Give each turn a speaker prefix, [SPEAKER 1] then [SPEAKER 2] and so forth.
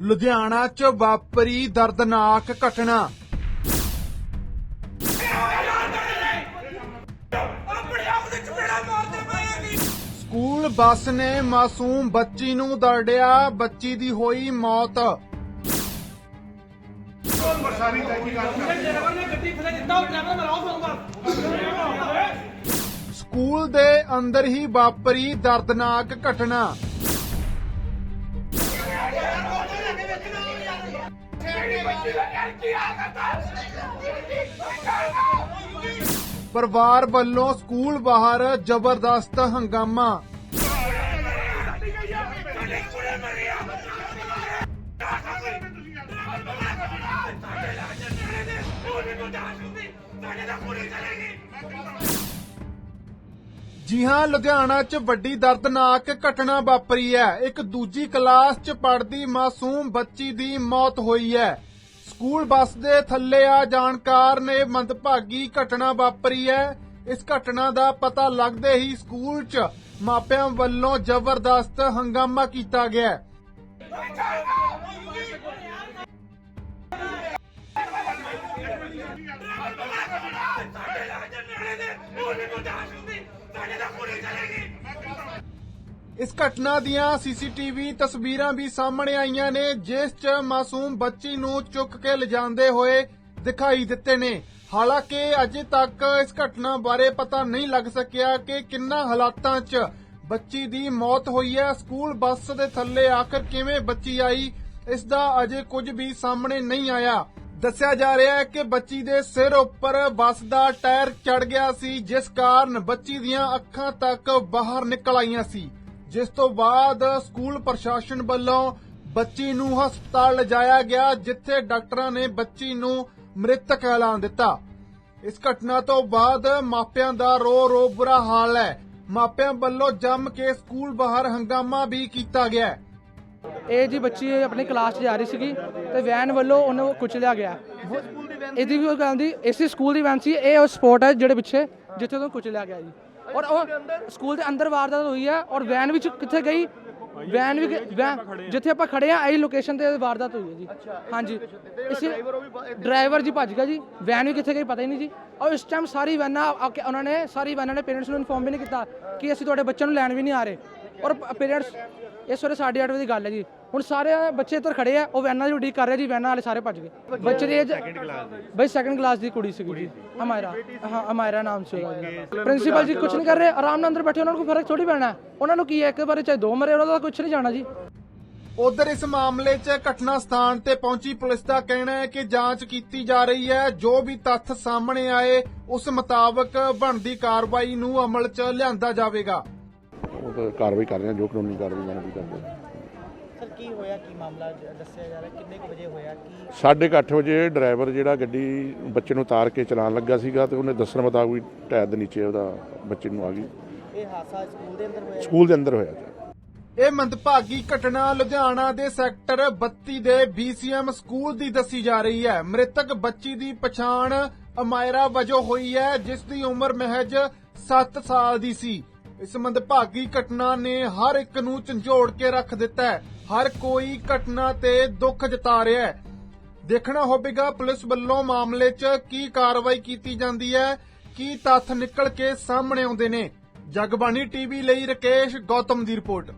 [SPEAKER 1] ਲੁਧਿਆਣਾ 'ਚ ਵਾਪਰੀ ਦਰਦਨਾਕ ਘਟਨਾ। ਸਕੂਲ ਬੱਸ ਨੇ ਮਾਸੂਮ ਬੱਚੀ ਨੂੰ ਦਰੜਿਆ, ਬੱਚੀ ਦੀ ਹੋਈ ਮੌਤ। ਸਕੂਲ ਦੇ ਅੰਦਰ ਹੀ ਵਾਪਰੀ ਦਰਦਨਾਕ ਘਟਨਾ। ਪਰਿਵਾਰ ਵੱਲੋਂ ਸਕੂਲ ਬਾਹਰ ਜ਼ਬਰਦਸਤ ਹੰਗਾਮਾ। ਜੀ ਹਾਂ ਲੁਧਿਆਣਾ 'ਚ ਵੱਡੀ ਦਰਦਨਾਕ ਘਟਨਾ ਵਾਪਰੀ ਹੈ, ਇੱਕ ਦੂਜੀ ਕਲਾਸ 'ਚ ਪੜ੍ਹਦੀ ਮਾਸੂਮ ਬੱਚੀ ਦੀ ਮੌਤ ਹੋਈ ਹੈ। ਸਕੂਲ ਬੱਸ ਦੇ ਥੱਲੇ ਆ ਜਾਣਕਾਰ ਨੇ ਮੰਦਭਾਗੀ ਘਟਨਾ ਵਾਪਰੀ ਹੈ। ਇਸ ਘਟਨਾ ਦਾ ਪਤਾ ਲੱਗਦੇ ਹੀ ਸਕੂਲ 'ਚ ਮਾਪਿਆਂ ਵੱਲੋਂ ਜ਼ਬਰਦਸਤ ਹੰਗਾਮਾ ਕੀਤਾ ਗਿਆ। ਹੈ। ਇਸ ਘਟਨਾ ਦੀਆਂ ਸੀਸੀਟੀਵੀ ਤਸਵੀਰਾਂ ਵੀ ਸਾਹਮਣੇ ਆਈਆਂ ਨੇ, ਜਿਸ 'ਚ ਮਾਸੂਮ ਬੱਚੀ ਨੂੰ ਚੁੱਕ ਕੇ ਲਿਜਾਂਦੇ ਹੋਏ ਦਿਖਾਈ ਦਿੱਤੇ ਨੇ। ਹਾਲਾਂਕਿ ਅਜੇ ਤੱਕ ਇਸ ਘਟਨਾ ਬਾਰੇ ਪਤਾ ਨਹੀਂ ਲੱਗ ਸਕਿਆ ਕਿ ਕਿੰਨਾ ਹਾਲਾਤਾਂ 'ਚ ਬੱਚੀ ਦੀ ਮੌਤ ਹੋਈ ਹੈ। ਸਕੂਲ ਬੱਸ ਦੇ ਥੱਲੇ ਆਖਰ ਕਿਵੇਂ ਬੱਚੀ ਆਈ, ਇਸ ਦਾ ਅਜੇ ਕੁਝ ਵੀ ਸਾਹਮਣੇ ਨਹੀਂ ਆਇਆ। ਦੱਸਿਆ ਜਾ ਰਿਹਾ ਹੈ ਕਿ ਬੱਚੀ ਦੇ ਸਿਰ ਉੱਪਰ ਬੱਸ ਦਾ ਟਾਇਰ ਚੜ ਗਿਆ ਸੀ, ਜਿਸ ਕਾਰਨ ਬੱਚੀ ਦੀਆਂ ਅੱਖਾਂ ਤੱਕ ਬਾਹਰ ਨਿਕਲ ਆਈਆਂ ਸੀ। ਜਿਸ ਤੋਂ ਬਾਅਦ ਸਕੂਲ ਪ੍ਰਸ਼ਾਸਨ ਵੱਲੋਂ ਬੱਚੀ ਨੂੰ ਹਸਪਤਾਲ ਲਿਜਾਇਆ ਗਿਆ ਜਿੱਥੇ ਡਾਕਟਰਾਂ ਨੇ ਬੱਚੀ ਨੂੰ ਮ੍ਰਿਤਕ ਐਲਾਨ ਦਿੱਤਾ। ਇਸ ਘਟਨਾ ਤੋਂ ਬਾਅਦ ਮਾਪਿਆਂ ਦਾ ਰੋ ਰੋ ਬੁਰਾ ਹਾਲ ਹੈ। ਮਾਪਿਆਂ ਵੱਲੋਂ ਜੰਮ ਕੇ ਸਕੂਲ ਬਾਹਰ ਹੰਗਾਮਾ ਵੀ ਕੀਤਾ ਗਿਆ। ਹੈ
[SPEAKER 2] ਇਹ ਜੀ ਬੱਚੀ ਆਪਣੀ ਕਲਾਸ 'ਚ ਜਾ ਰਹੀ ਸੀਗੀ ਤੇ ਵੈਨ ਵੱਲੋਂ ਉਹਨੂੰ ਕੁਚਲਿਆ ਗਿਆ। ਇਹਦੀ ਵੀ ਗੱਲ ਦੀ ਇਸੇ ਸਕੂਲ ਦੀ ਵੈਨ ਸੀ। ਇਹ ਉਹ ਸਪੋਰਟ ਹੈ ਜਿਹੜੇ ਪਿੱਛੇ ਜਿੱਥੇ ਉਹਨੂੰ ਕੁਚਲਿਆ ਗਿਆ ਜੀ। ਔਰ ਉਹ ਸਕੂਲ ਦੇ ਅੰਦਰ ਵਾਰਦਾਤ ਹੋਈ ਹੈ ਔਰ ਵੈਨ ਵਿੱਚ ਕਿੱਥੇ ਗਈ? ਵੈਨ ਵੀ ਵੈਨ ਜਿੱਥੇ ਆਪਾਂ ਖੜੇ ਆ ਇਹੀ ਲੋਕੇਸ਼ਨ ਤੇ ਵਾਰਦਾਤ ਹੋਈ ਹੈ ਜੀ। ਹਾਂਜੀ। ਇਸੇ ਡਰਾਈਵਰ ਜੀ ਭੱਜ ਗਿਆ ਜੀ। ਵੈਨ ਵੀ ਕਿੱਥੇ ਗਈ ਪਤਾ ਹੀ ਨਹੀਂ ਜੀ। ਔਰ ਇਸ ਟਾਈਮ ਸਾਰੀ ਵੈਨਾਂ ਆ ਕੇ ਉਹਨਾਂ ਨੇ ਸਾਰੀ ਵੈਨਾਂ ਨੇ ਪੇਰੈਂਟਸ ਨੂੰ ਇਨਫੋਰਮ ਵੀ ਨਹੀਂ ਕੀਤਾ ਕਿ ਅਸੀਂ ਤੁਹਾਡੇ ਬੱਚਿਆਂ ਨੂੰ ਲੈਣ ਵੀ ਨਹੀਂ ਆ ਰਹੇ। ਔਰ ਪੇਰੈਂਟਸ ਇਸ ਵੇਲੇ 8:30 ਵਜੇ ਦੀ ਗੱਲ ਹੈ ਜੀ। ਹੁਣ ਸਾਰੇ ਬੱਚੇ ਇੱਧਰ ਖੜੇ ਆ ਉਹ ਵੈਨਾਂ ਦੀ ਉਡੀਕ ਕਰ ਰਹੇ ਜੀ ਵੈਨਾਂ ਵਾਲੇ ਸਾਰੇ ਭੱਜ ਗਏ। ਬੱਚੇ ਦੀ ਏਜ ਬਈ ਸੈਕੰਡ ਕਲਾਸ ਦੀ ਕੁੜੀ ਸੀਗੀ ਜੀ। ਅਮਾਇਰਾ। ਹਾਂ ਅਮਾਇਰਾ ਨਾਮ ਸੀ। ਉਹਦਾ ਜੀ। ਪ੍ਰਿੰਸੀਪਲ ਜੀ ਕੁਝ ਨਹੀਂ ਕਰ ਰਹੇ ਆਰਾਮ ਨਾਲ ਅੰਦਰ ਬੈਠੇ ਉਹਨਾਂ ਨੂੰ ਕੋਈ ਫ਼ਰਕ ਥੋੜੀ ਪੈਣਾ। ਉਹਨਾਂ ਨੂੰ ਕੀ ਹੈ ਇੱਕ ਵਾਰੀ ਚਾਹੇ ਦੋ ਮਰੇ ਉਹਨਾਂ ਦਾ ਕੁਝ ਨਹੀਂ ਜਾਣਾ ਜੀ।
[SPEAKER 1] ਉਧਰ ਇਸ ਮਾਮਲੇ 'ਚ ਘਟਨਾ ਸਥਾਨ ਤੇ ਪਹੁੰਚੀ ਪੁਲਿਸ ਦਾ ਕਹਿਣਾ ਹੈ ਕਿ ਜਾਂਚ ਕੀਤੀ ਜਾ ਰਹੀ ਹੈ। ਜੋ ਵੀ ਤੱਥ ਸਾਹਮਣੇ ਆਏ ਉਸ ਮੁਤਾਬਕ ਬਣਦੀ ਕਾਰਵਾਈ ਨੂੰ ਅਮਲ 'ਚ ਲਿਆਂਦਾ ਜਾਵੇਗਾ।
[SPEAKER 3] ਉਹ ਕਾਰਵਾਈ ਕਰ ਰਹੇ ਹਾਂ ਜੋ ਕਾਨੂੰਨੀ ਕਾਰਵਾਈ ਬਣਦੀ ਕਰਦੇ ਹਾਂ।
[SPEAKER 4] ਸਰ ਕੀ ਹੋਇਆ ਕੀ ਮਾਮਲਾ ਜ- ਦੱਸਿਆ ਜਾ ਰਿਹਾ ਕਿੰਨੇ ਕੁ ਵਜੇ ਹੋਇਆ ਕੀ
[SPEAKER 3] ਸਾਢੇ ਕੁ ਅੱਠ ਵਜੇ ਡਰਾਈਵਰ ਜਿਹੜਾ ਗੱਡੀ ਬੱਚੇ ਨੂੰ ਉਤਾਰ ਕੇ ਚਲਾਉਣ ਲੱਗਾ ਸੀਗਾ ਤੇ ਉਹਨੇ ਦੱਸਣ ਮੁਤਾਬਕ ਵੀ ਟਾਇਰ ਦੇ ਨੀਚੇ ਉਹਦਾ ਬੱਚੇ ਨੂੰ ਆ ਗਈ।
[SPEAKER 4] ਇਹ ਹਾਦਸਾ ਸਕੂਲ ਦੇ ਅੰਦਰ ਹੋਇਆ?
[SPEAKER 3] ਸਕੂਲ ਦੇ ਅੰਦਰ ਹੋਇਆ ਜੀ।
[SPEAKER 1] ਇਹ ਮੰਦਭਾਗੀ ਘਟਨਾ ਲੁਧਿਆਣਾ ਦੇ ਸੈਕਟਰ 32 ਦੇ BCM ਸਕੂਲ ਦੀ ਦੱਸੀ ਜਾ ਰਹੀ ਹੈ। ਮ੍ਰਿਤਕ ਬੱਚੀ ਦੀ ਪਛਾਣ ਅਮਾਇਰਾ ਵਜੋਂ ਹੋਈ ਹੈ ਜਿਸ ਦੀ ਉਮਰ ਮਹਿਜ 7 ਸਾਲ ਦੀ ਸੀ। ਇਸ ਮੰਦਭਾਗੀ ਘਟਨਾ ਨੇ ਹਰ ਇੱਕ ਨੂੰ ਝੰਜੋੜ ਕੇ ਰੱਖ ਦਿੱਤਾ ਹੈ। ਹਰ ਕੋਈ ਘਟਨਾ ਤੇ ਦੁੱਖ ਜਤਾ ਰਿਹਾ ਹੈ। ਦੇਖਣਾ ਹੋਵੇਗਾ ਪੁਲਿਸ ਵੱਲੋਂ ਮਾਮਲੇ 'ਚ ਕੀ ਕਾਰਵਾਈ ਕੀਤੀ ਜਾਂਦੀ ਹੈ, ਕੀ ਤੱਥ ਨਿਕਲ ਕੇ ਸਾਹਮਣੇ ਆਉਂਦੇ ਨੇ। ਜਗਬਾਣੀ ਟੀਵੀ ਲਈ ਰਕੇਸ਼ ਗੌਤਮ ਦੀ ਰਿਪੋਰਟ।